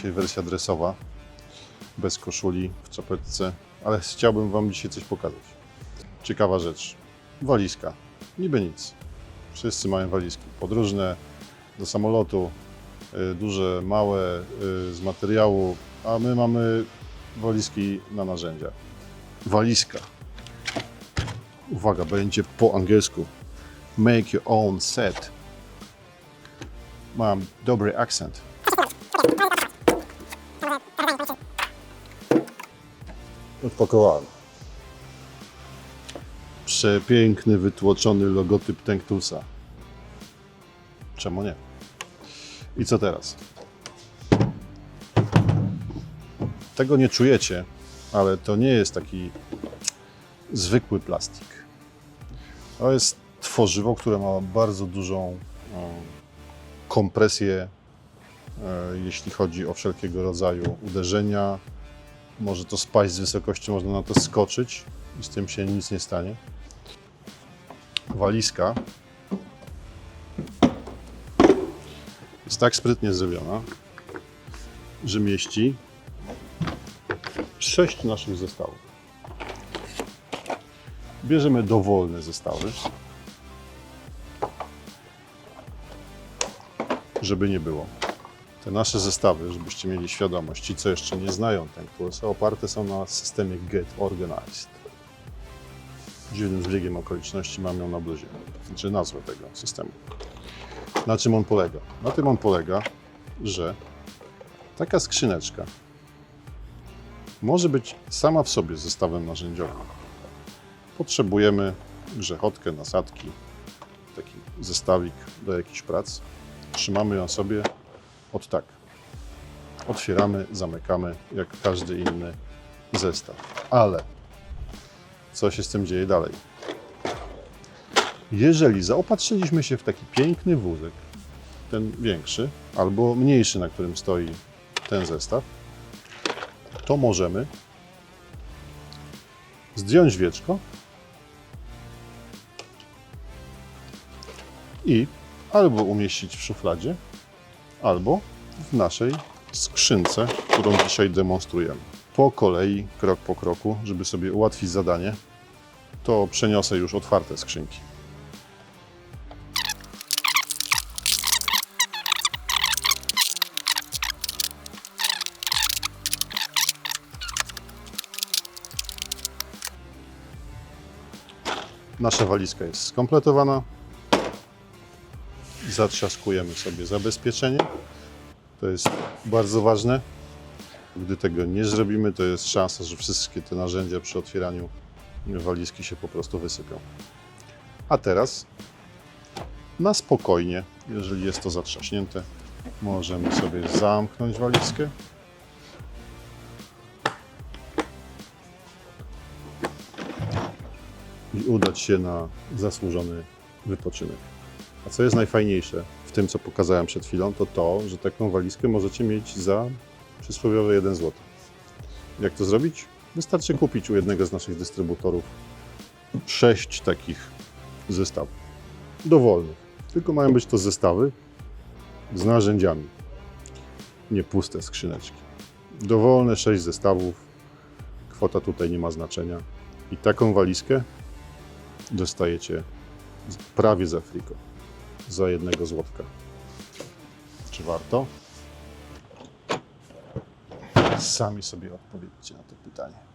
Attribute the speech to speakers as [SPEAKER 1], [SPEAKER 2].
[SPEAKER 1] dzisiaj wersja dresowa, bez koszuli, w czapeczce, ale chciałbym Wam dzisiaj coś pokazać. Ciekawa rzecz. Walizka. Niby nic. Wszyscy mają walizki podróżne, do samolotu, y, duże, małe, y, z materiału, a my mamy walizki na narzędzia. Walizka. Uwaga, będzie po angielsku. Make your own set. Mam dobry akcent. Odpakowałem. Przepiękny, wytłoczony logotyp Tenktusa. Czemu nie? I co teraz? Tego nie czujecie, ale to nie jest taki zwykły plastik. To jest tworzywo, które ma bardzo dużą e, kompresję, e, jeśli chodzi o wszelkiego rodzaju uderzenia. Może to spaść z wysokości, można na to skoczyć i z tym się nic nie stanie. Walizka jest tak sprytnie zrobiona, że mieści sześć naszych zestawów. Bierzemy dowolne zestawy, żeby nie było. Te nasze zestawy, żebyście mieli świadomość, ci co jeszcze nie znają Tenkulsa, oparte są na systemie Get Organized. Dziwnym zbiegiem okoliczności mam ją na bluzie, znaczy nazwę tego systemu. Na czym on polega? Na tym on polega, że taka skrzyneczka może być sama w sobie zestawem narzędziowym. Potrzebujemy grzechotkę, nasadki, taki zestawik do jakichś prac. Trzymamy ją sobie od tak. Otwieramy, zamykamy, jak każdy inny zestaw. Ale co się z tym dzieje dalej? Jeżeli zaopatrzyliśmy się w taki piękny wózek, ten większy albo mniejszy, na którym stoi ten zestaw, to możemy zdjąć wieczko i albo umieścić w szufladzie, albo w naszej skrzynce, którą dzisiaj demonstrujemy. Po kolei, krok po kroku, żeby sobie ułatwić zadanie, to przeniosę już otwarte skrzynki. Nasza walizka jest skompletowana. Zatrzaskujemy sobie zabezpieczenie. To jest bardzo ważne. Gdy tego nie zrobimy, to jest szansa, że wszystkie te narzędzia przy otwieraniu walizki się po prostu wysypią. A teraz na spokojnie, jeżeli jest to zatrzaśnięte, możemy sobie zamknąć walizkę. i udać się na zasłużony wypoczynek. A co jest najfajniejsze w tym, co pokazałem przed chwilą, to to, że taką walizkę możecie mieć za przysłowiowe 1 zł. Jak to zrobić? Wystarczy kupić u jednego z naszych dystrybutorów sześć takich zestawów. Dowolnych. Tylko mają być to zestawy z narzędziami. Nie puste skrzyneczki. Dowolne sześć zestawów. Kwota tutaj nie ma znaczenia. I taką walizkę dostajecie prawie za friko. Za jednego złotka. Czy warto? Sami sobie odpowiedzcie na to pytanie.